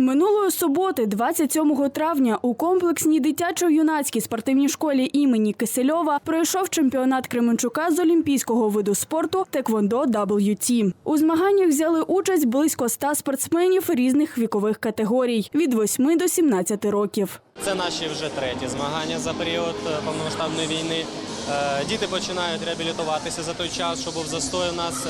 Минулої суботи, 27 травня, у комплексній дитячо-юнацькій спортивній школі імені Кисельова пройшов чемпіонат Кременчука з олімпійського виду спорту Теквондо WT. У змаганнях взяли участь близько 100 спортсменів різних вікових категорій від 8 до 17 років. Це наші вже треті змагання за період е, повномасштабної війни. Е, Діти починають реабілітуватися за той час, що був застой у нас.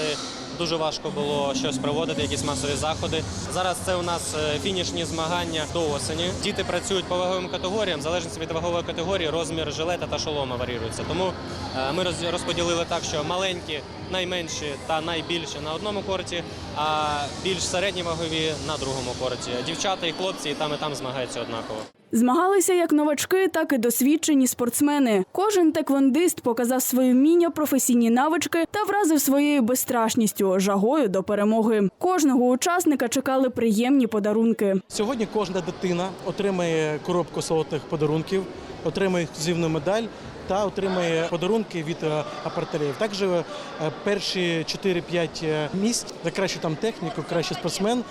Дуже важко було щось проводити, якісь масові заходи. Зараз це у нас е, фінішні змагання до осені. Діти працюють по ваговим категоріям, в залежності від вагової категорії, розмір жилета та шолома варіюється. Тому е, ми розподілили так, що маленькі, найменші та найбільші на одному корті, а більш середні вагові на другому корті. Дівчата і хлопці і там, і там змагаються однаково. Змагалися як новачки, так і досвідчені спортсмени. Кожен теквондист показав свої вміння, професійні навички та вразив своєю безстрашністю, жагою до перемоги. Кожного учасника чекали приємні подарунки. Сьогодні кожна дитина отримає коробку солодких подарунків, отримає ексклюзивну медаль та отримає подарунки від е, апартелів. Також е, перші 4-5 е, місць за кращу там техніку, кращий спортсмен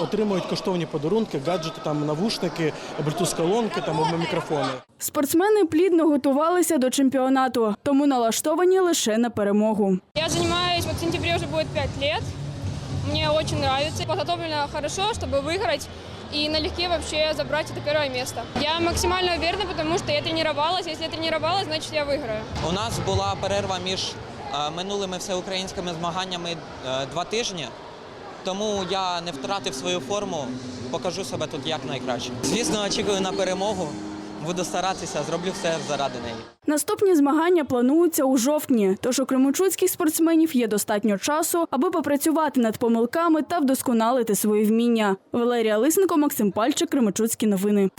отримують коштовні подарунки, гаджети, там навушники, блютуз-колонки, там мікрофони. Спортсмени плідно готувалися до чемпіонату, тому налаштовані лише на перемогу. Я занимаюсь, вот в сентябре уже будет 5 лет. Мне очень нравится. Подготовлена хорошо, чтобы выиграть и налегке вообще забрать это первое место. Я максимально уверена, потому что я тренировалась. Если я тренировалась, значит я выиграю. У нас була перерва між е, минулими всеукраїнськими змаганнями е, два тижні, тому я не втратив свою форму, покажу себе тут як найкраще. Звісно, очікую на перемогу. Буду старатися, зроблю все заради неї. Наступні змагання плануються у жовтні, тож у кременчуцьких спортсменів є достатньо часу, аби попрацювати над помилками та вдосконалити свої вміння. Валерія Лисенко, Максим Пальчик, Кременчуцькі новини.